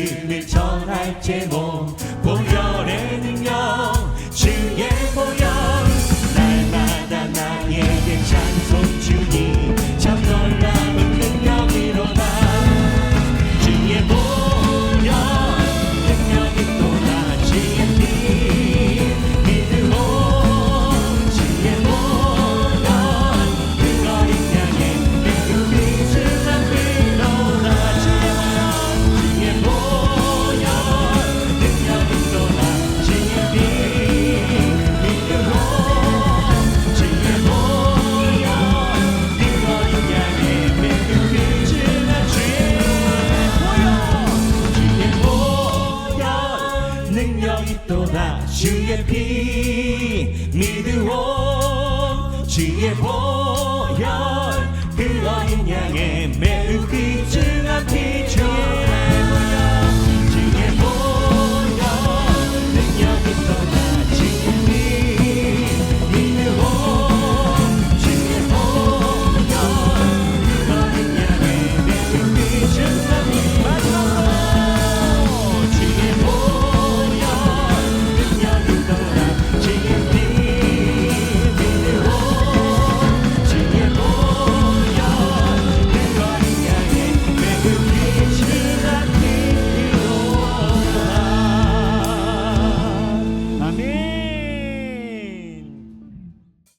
이름을 전할 제목. 주의 피 믿으오 주의 보혈.